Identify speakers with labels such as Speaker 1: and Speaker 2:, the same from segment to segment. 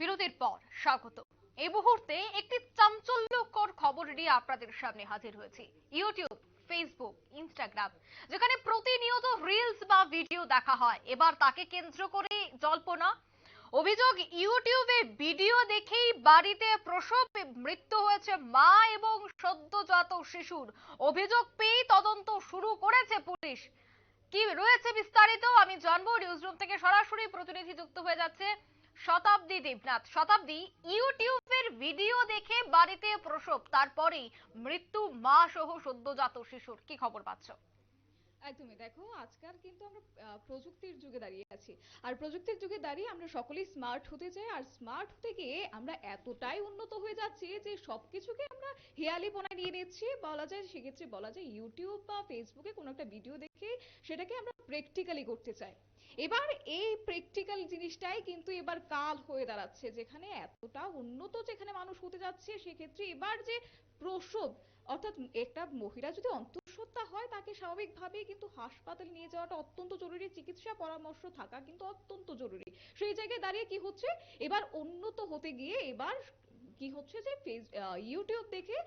Speaker 1: বিরতির পর স্বাগত। এই মুহূর্তে একটি চাঞ্চল্যকর খবর নিয়ে আপনাদের সামনে হাজির হয়েছি। ইউটিউব, ফেসবুক, ইনস্টাগ্রাম, যেখানে প্রতিনিয়ত রিলস বা ভিডিও দেখা হয়। এবার তাকে কেন্দ্র করে জল্পনা। অভিযোগ, ইউটিউবে ভিডিও দেখেই বাড়িতে প্রসব, মৃত্যু হয়েছে মা এবং সদ্যজাত শিশুর। অভিযোগ পেয়েই তদন্ত শুরু করেছে পুলিশ। কি রয়েছে বিস্তারিত আমি জানব। নিউজরুম থেকে সরাসরি প্রতিনিধি যুক্ত হয়ে যাচ্ছে শতাব্দী দেবনাথ। শতাব্দী ইউটিউবের ভিডিও দেখে বাড়িতে প্রসব, তারপরেই মৃত্যু মা সহ সদ্যজাত শিশুর। কি খবর পাচ্ছ?
Speaker 2: একদমই। দেখো, আজকাল কিন্তু আমরা প্রযুক্তির যুগে দাঁড়িয়ে আছি। আর প্রযুক্তির যুগে দাঁড়িয়ে আমরা সকলেই স্মার্ট হতে চাই, আর স্মার্ট হতে গিয়ে আমরা এতটাই উন্নত হয়ে যাচ্ছি যে সবকিছুকে আমরা হেয়ালি হেয়ালিপনা নিয়ে নিচ্ছি। বলা যায়, সেক্ষেত্রে বলা যায়, ইউটিউব বা ফেসবুকে কোনো একটা ভিডিও দেখে সেটাকে আমরা প্র্যাকটিক্যালি করতে চাই। এবার এই প্র্যাকটিক্যাল জিনিসটাই কিন্তু এবার কাল হয়ে দাঁড়াচ্ছে, যেখানে এতটা উন্নত যেখানে মানুষ হতে যাচ্ছে, সেক্ষেত্রে এবার যে প্রসব, অর্থাৎ একটা মহিলা যদি অন্তঃসত্ত্বা হয়, তাকে স্বাভাবিকভাবেই কিন্তু হাসপাতালে নিয়ে যাওয়াটা অত্যন্ত জরুরি, চিকিৎসা পরামর্শ থাকা কিন্তু অত্যন্ত জরুরি। সেই জায়গায় দাঁড়িয়ে কি হচ্ছে? এবার উন্নত হতে গিয়ে এবার কি হচ্ছে যে ইউটিউব দেখে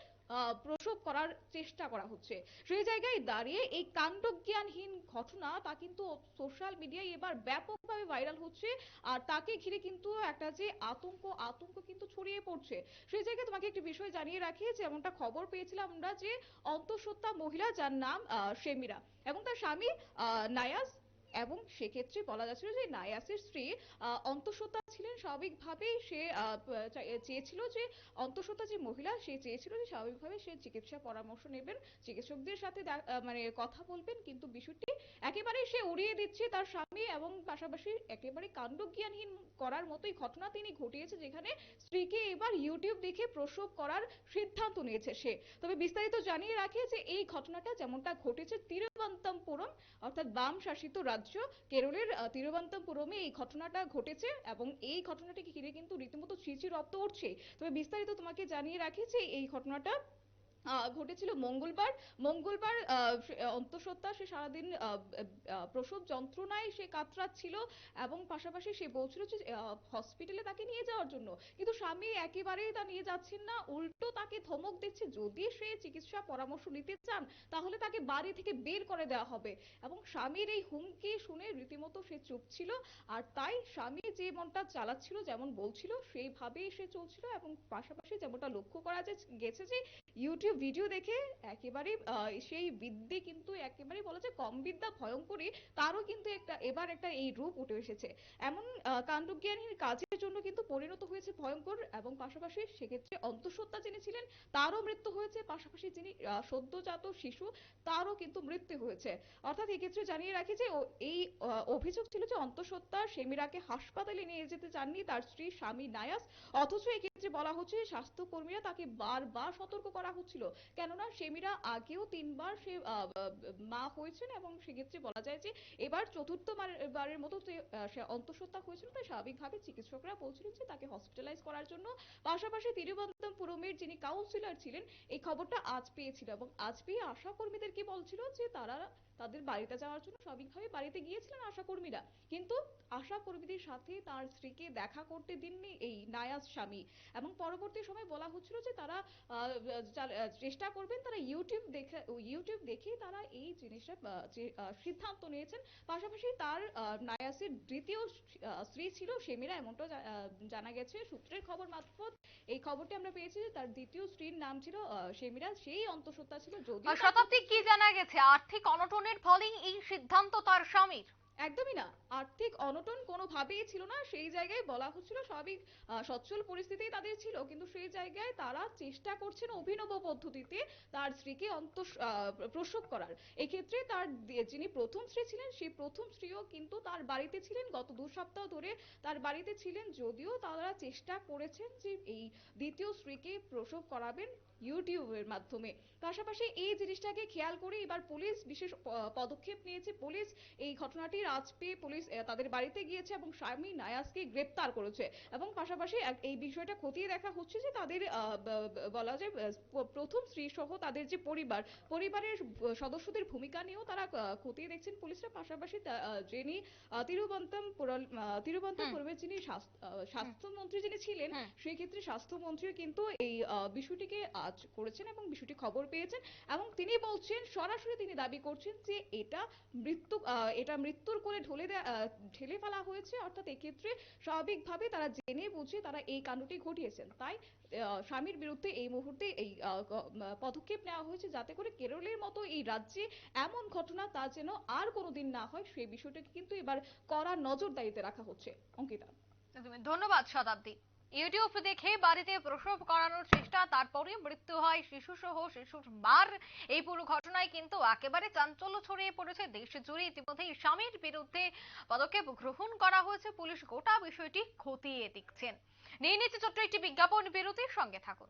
Speaker 2: প্রসব করার চেষ্টা করা হচ্ছে। সেই জায়গায় দাঁড়িয়ে এই কাণ্ডজ্ঞানহীন ঘটনা তা কিন্তু সোশ্যাল মিডিয়ায় এবার ব্যাপকভাবে ভাইরাল হচ্ছে। আর তাকে ঘিরে কিন্তু একটা যে আতঙ্ক আতঙ্ক কিন্তু ছড়িয়ে পড়ছে। সেই জায়গায় তোমাকে একটি বিষয় জানিয়ে রাখি, যেমনটা খবর পেয়েছিলাম আমরা যে অন্তঃসত্ত্বা মহিলা যার নাম শেমিরা এবং তার স্বামী নায়াস এবং সেক্ষেত্রে বলা যাচ্ছিল যে নায়াসের স্ত্রী অন্তঃসত্ত্বা ছিলেন। স্বাভাবিকভাবেই সে চেয়েছিল যে অন্তঃসত্ত্বা যে মহিলা, সে চেয়েছিল যে স্বাভাবিকভাবে সে চিকিৎসা পরামর্শ নেবেন, চিকিৎসকদের সাথে মানে কথা বলবেন। কিন্তু বিষয়টি একেবারেই সে উড়িয়ে দিচ্ছে তার স্বামী এবং পাশাপাশি একেবারে কাণ্ডজ্ঞানহীন করার মতোই ঘটনা তিনি ঘটিয়েছে, যেখানে স্ত্রীকে এবার ইউটিউব দেখে প্রসব করার সিদ্ধান্ত নিয়েছে সে। তবে বিস্তারিত জানিয়ে রাখে যে এই ঘটনাটা যেমনটা ঘটেছে তিরুবন্তমপুরম অর্থাৎ বাম শাসিত রাজ্য। কেরলের তিরুবন্তপুরমে এই ঘটনাটা ঘটেছে এবং এই ঘটনাটিকে ঘিরে কিন্তু রীতিমতো ছিচি রক্ত উঠছে। তবে বিস্তারিত তোমাকে জানিয়ে রাখি যে এই ঘটনাটা ঘটেছিল মঙ্গলবার। মঙ্গলবার অন্তঃসত্ত্বা সে সারাদিন প্রসব যন্ত্রণায় সে কাতরাচ্ছিল এবং পাশাপাশি সে বলছিল যে হসপিটালে তাকে নিয়ে যাওয়ার জন্য। কিন্তু স্বামী একেবারেই তা নিয়ে যাচ্ছেন না, উল্টো তাকে ধমক দিচ্ছে। যদি সে চিকিৎসা পরামর্শ নিতে চান, তাহলে তাকে বাড়ি থেকে বের করে দেওয়া হবে। এবং স্বামীর এই হুমকি শুনে রীতিমতো সে চুপ ছিল। আর তাই স্বামী যে মনটা চালাচ্ছিল, যেমন বলছিল, সেইভাবেই সে চলছিল এবং পাশাপাশি যেমনটা লক্ষ্য করা গেছে যে ইউটিউব ভিডিও দেখে একেবারে সেই বিদ্যে কিন্তু একেবারে বলা যায় কম বিদ্যা ভয়ঙ্করী তারও কিন্তু একটা, এবার একটা এই রূপ উঠে এসেছে। এমন কাণ্ডজ্ঞানহীন কাজের জন্য কিন্তু পরিণত হয়েছে ভয়ঙ্কর এবং পাশাপাশি সেক্ষেত্রে অন্তঃসত্ত্বা যিনি ছিলেন, তারও মৃত্যু হয়েছে। পাশাপাশি যিনি সদ্যজাত শিশু, তারও কিন্তু মৃত্যু হয়েছে। অর্থাৎ এক্ষেত্রে জানিয়ে রাখি যে এই অভিযোগ ছিল যে অন্তঃসত্ত্বা সেমিরাকে হাসপাতালে নিয়ে যেতে চাননি তার স্ত্রী স্বামী নায়াস। অথচ এক্ষেত্রে বলা হচ্ছে যে স্বাস্থ্যকর্মীরা তাকে বারবার সতর্ক করা হচ্ছিল। কেননা সেমিরা আগেও তিনবার সে মা হয়েছেন এবং সেক্ষেত্রে বলা যায় যে এবার চতুর্থ বারের মতো সে অন্তঃসত্ত্বা হয়েছিল তাই স্বাভাবিকভাবে চিকিৎসকরা বলছিলেন যে তাকে হসপিটালাইজ করার জন্য। পাশাপাশি তিরুবনন্তপুরমের যিনি কাউন্সিলর ছিলেন, এই খবরটা আজ পেয়েছিল এবং আজ পেয়ে আশা কর্মীদের কি বলছিল যে তারা তাদের বাড়িতে যাওয়ার জন্য স্বাভাবিকভাবে বাড়িতে গিয়েছিলেন আশাকর্মীরা। কিন্তু আশাকর্মীদের সাথে তার স্ত্রীকে দেখা করতে দিননি এই নায়াজ স্বামী। এবং পরবর্তী সময় বলা হচ্ছিল যে তারা চেষ্টা করবেন তারা ইউটিউব দেখে ইউটিউব দেখে তারা এই জিনিসটা সিদ্ধান্ত নিয়েছেন। পাশাপাশি তার নায়াসের দ্বিতীয় স্ত্রী ছিল সেমিরা এমনটা জানা গেছে। সূত্রের খবর মারফত এই খবরটি আমরা পেয়েছি যে তার দ্বিতীয় স্ত্রীর নাম ছিল সেমিরা। সেই অন্তঃসত্ত্বা ছিল যদিও
Speaker 1: শতাব্দী কি জানা গেছে? আর্থিক অনটনের ফলেই এই সিদ্ধান্ত তার স্বামীর।
Speaker 2: একদমই না। আর্থিক অনটন কোনোভাবেই ছিল না। সেই জায়গায় বলা হচ্ছিল স্বাভাবিক সচ্ছল পরিস্থিতি তাদের ছিল। কিন্তু সেই জায়গায় তারা চেষ্টা করছেন অভিনব পদ্ধতিতে তার স্ত্রীকে অন্ত প্রসব করার। এক্ষেত্রে তার যিনি প্রথম স্ত্রী ছিলেন, সেই প্রথম স্ত্রীও কিন্তু তার বাড়িতে ছিলেন। গত দু সপ্তাহ ধরে তার বাড়িতে ছিলেন। যদিও তারা চেষ্টা করেছেন যে এই দ্বিতীয় স্ত্রীকে প্রসব করাবেন। ইউটিউবের মাধ্যমে। পাশাপাশি এই জিনিসটাকে খেয়াল করে এবার পুলিশ বিশেষ পদক্ষেপ নিয়েছে। পুলিশ এই স্বামীর আজ পেয়ে পুলিশ তাদের বাড়িতে গিয়েছে এবং স্বামী নায়াজকে গ্রেপ্তার করেছে। এবং পাশাপাশি এই বিষয়টা খতিয়ে দেখা হচ্ছে যে তাদের বলা যায় প্রথম স্ত্রী সহ তাদের যে পরিবার পরিবারের সদস্যদের ভূমিকা নিয়েও তারা খতিয়ে দেখছেন পুলিশরা। পাশাপাশি যিনি আহ, তিরুবন্তপুরম যিনি স্বাস্থ্যমন্ত্রী যিনি ছিলেন। সেই ক্ষেত্রে স্বাস্থ্যমন্ত্রী কিন্তু এই বিষয়টিকে আজ করেছেন এবং বিষয়টি খবর পেয়েছেন এবং তিনি বলছেন, সরাসরি তিনি দাবি করছেন যে এটা মৃত্যু এটা মৃত্যুর কোলে ঢলে ঢেলে ফেলা হয়েছে। অর্থাৎ এক্ষেত্রে স্বাভাবিকভাবে তারা জেনে বুঝে তারা এই কাণ্ডটি ঘটিয়েছেন। তাই স্বামীর বিরুদ্ধে এই মুহূর্তে এই পদক্ষেপ নেওয়া হয়েছে যাতে করে কেরলের মতো এই রাজ্যে এমন ঘটনা তা যেন আর কোনোদিন না হয় সেই বিষয়টাকে কিন্তু এবার কড়া নজরদারিতে রাখা হচ্ছে। অঙ্কিতা।
Speaker 1: ধন্যবাদ শতাব্দী। ইউটিউব দেখে বাড়িতে প্রসব করানোর চেষ্টা, তারপরে মৃত্যু হয় শিশু সহ শিশুর মার। এই পুরো ঘটনায় কিন্তু একেবারে চাঞ্চল্য ছড়িয়ে পড়েছে দেশ জুড়ে। ইতিমধ্যেই স্বামীর বিরুদ্ধে পদক্ষেপ গ্রহণ করা হয়েছে। পুলিশ গোটা বিষয়টি খতিয়ে দেখছেন নিয়ে নিচ্ছে ছোট্ট একটি বিজ্ঞাপন। বিরতির সঙ্গে থাকুন।